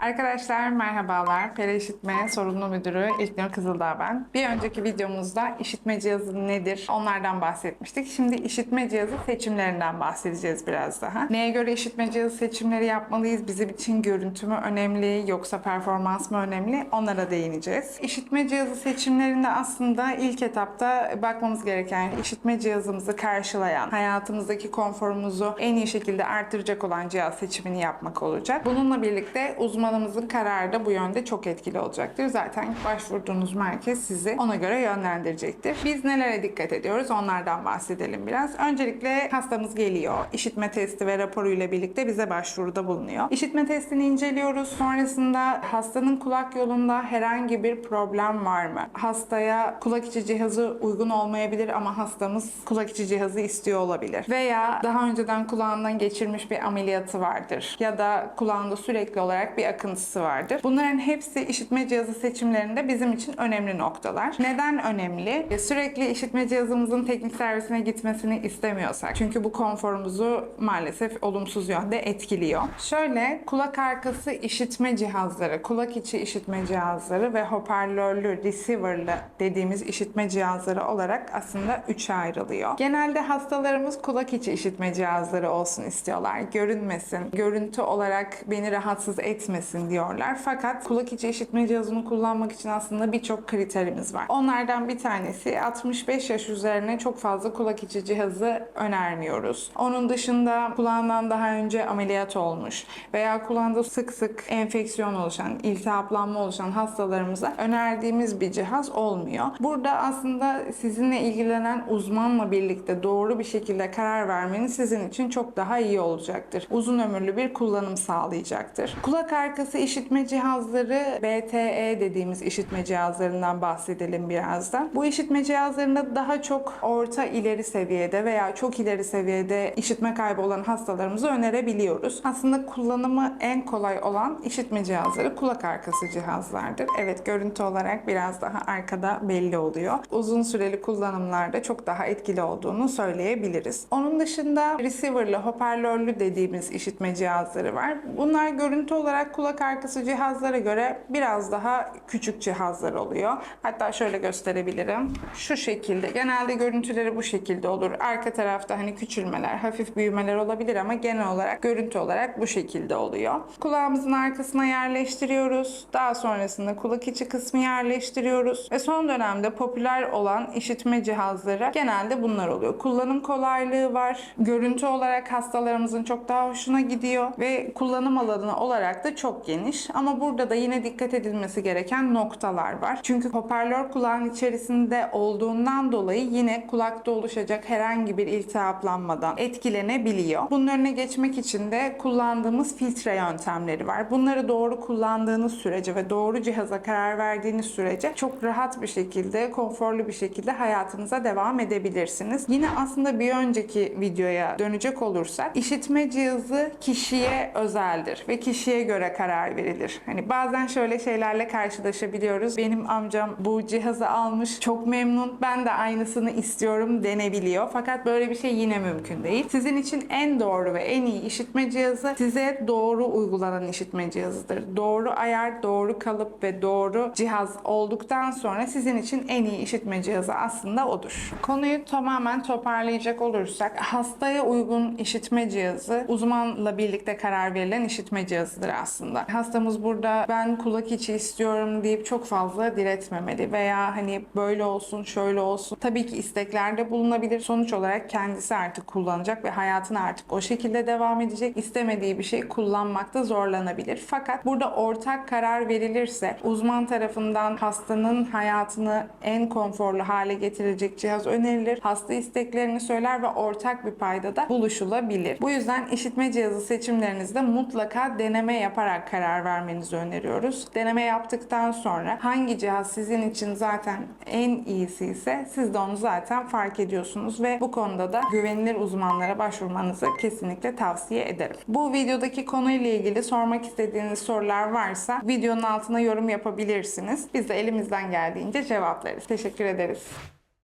Arkadaşlar merhabalar. Peri İşitme Sorumlu Müdürü İlknur Kızıldağ ben. Bir önceki videomuzda işitme cihazı nedir onlardan bahsetmiştik. Şimdi işitme cihazı seçimlerinden bahsedeceğiz biraz daha. Neye göre işitme cihazı seçimleri yapmalıyız? Bizim için görüntü mü önemli yoksa performans mı önemli? Onlara değineceğiz. İşitme cihazı seçimlerinde aslında ilk etapta bakmamız gereken işitme cihazımızı karşılayan, hayatımızdaki konforumuzu en iyi şekilde artıracak olan cihaz seçimini yapmak olacak. Bununla birlikte uzmanımızın kararı da bu yönde çok etkili olacaktır. Zaten başvurduğunuz merkez sizi ona göre yönlendirecektir. Biz nelere dikkat ediyoruz onlardan bahsedelim biraz. Öncelikle hastamız geliyor. İşitme testi ve raporuyla birlikte bize başvuruda bulunuyor. İşitme testini inceliyoruz. Sonrasında hastanın kulak yolunda herhangi bir problem var mı? Hastaya kulak içi cihazı uygun olmayabilir ama hastamız kulak içi cihazı istiyor olabilir. Veya daha önceden kulağından geçirmiş bir ameliyatı vardır. Ya da kulağında sürekli olarak bir akıntısı vardır. Bunların hepsi işitme cihazı seçimlerinde bizim için önemli noktalar. Neden önemli? E, Sürekli işitme cihazımızın teknik servisine gitmesini istemiyorsak. Çünkü bu konforumuzu maalesef olumsuz yönde etkiliyor. Şöyle kulak arkası işitme cihazları, kulak içi işitme cihazları ve hoparlörlü, receiver'lı dediğimiz işitme cihazları olarak aslında üçe ayrılıyor. Genelde hastalarımız kulak içi işitme cihazları olsun istiyorlar. Görünmesin, görüntü olarak beni rahatsız etmesin diyorlar. Fakat kulak içi işitme cihazını kullanmak için aslında birçok kriterimiz var. Onlardan bir tanesi 65 yaş üzerine çok fazla kulak içi cihazı önermiyoruz. Onun dışında kulağından daha önce ameliyat olmuş veya kulağında sık sık enfeksiyon oluşan, iltihaplanma oluşan hastalarımıza önerdiğimiz bir cihaz olmuyor. Burada aslında sizinle ilgilenen uzmanla birlikte doğru bir şekilde karar vermeniz sizin için çok daha iyi olacaktır. Uzun ömürlü bir kullanım sağlayacaktır. Kulak arkası işitme cihazları BTE dediğimiz işitme cihazlarından bahsedelim biraz da. Bu işitme cihazlarında daha çok orta ileri seviyede veya çok ileri seviyede işitme kaybı olan hastalarımızı önerebiliyoruz. Aslında kullanımı en kolay olan işitme cihazları kulak arkası cihazlardır. Evet görüntü olarak biraz daha arkada belli oluyor. Uzun süreli kullanımlarda çok daha etkili olduğunu söyleyebiliriz. Onun dışında receiver'lı, hoparlörlü dediğimiz işitme cihazları var. Bunlar görüntü olarak kulak arkası cihazlara göre biraz daha küçük cihazlar oluyor. Hatta şöyle gösterebilirim. Şu şekilde. Genelde görüntüleri bu şekilde olur. Arka tarafta hani küçülmeler, hafif büyümeler olabilir ama genel olarak görüntü olarak bu şekilde oluyor. Kulağımızın arkasına yerleştiriyoruz. Daha sonrasında kulak içi kısmı yerleştiriyoruz. Ve son dönemde popüler olan işitme cihazları genelde bunlar oluyor. Kullanım kolaylığı var. Görüntü olarak hastalarımızın çok daha hoşuna gidiyor ve kullanım alanı olarak da çok geniş. Ama burada da yine dikkat edilmesi gereken noktalar var. Çünkü hoparlör kulağın içerisinde olduğundan dolayı yine kulakta oluşacak herhangi bir iltihaplanmadan etkilenebiliyor. Bunun önüne geçmek için de kullandığımız filtre yöntemleri var. Bunları doğru kullandığınız sürece ve doğru cihaza karar verdiğiniz sürece çok rahat bir şekilde, konforlu bir şekilde hayatınıza devam edebilirsiniz. Yine aslında bir önceki videoya dönecek olursak işitme cihazı kişiye özeldir ve kişiye göre karar verilir. Hani bazen şöyle şeylerle karşılaşabiliyoruz. Benim amcam bu cihazı almış, çok memnun. Ben de aynısını istiyorum denebiliyor. Fakat böyle bir şey yine mümkün değil. Sizin için en doğru ve en iyi işitme cihazı size doğru uygulanan işitme cihazıdır. Doğru ayar, doğru kalıp ve doğru cihaz olduktan sonra sizin için en iyi işitme cihazı aslında odur. Konuyu tamamen toparlayacak olursak hastaya uygun işitme cihazı uzmanla birlikte karar verilen işitme cihazıdır aslında. Hastamız burada ben kulak içi istiyorum deyip çok fazla diretmemeli veya hani böyle olsun şöyle olsun. Tabii ki isteklerde bulunabilir. Sonuç olarak kendisi artık kullanacak ve hayatına artık o şekilde devam edecek. İstemediği bir şey kullanmakta zorlanabilir. Fakat burada ortak karar verilirse uzman tarafından hastanın hayatını en konforlu hale getirecek cihaz önerilir. Hasta isteklerini söyler ve ortak bir paydada buluşulabilir. Bu yüzden işitme cihazı seçimlerinizde mutlaka deneme yaparak karar vermenizi öneriyoruz. Deneme yaptıktan sonra hangi cihaz sizin için zaten en iyisi ise siz de onu zaten fark ediyorsunuz ve bu konuda da güvenilir uzmanlara başvurmanızı kesinlikle tavsiye ederim. Bu videodaki konuyla ilgili sormak istediğiniz sorular varsa videonun altına yorum yapabilirsiniz. Biz de elimizden geldiğince cevaplarız. Teşekkür ederiz.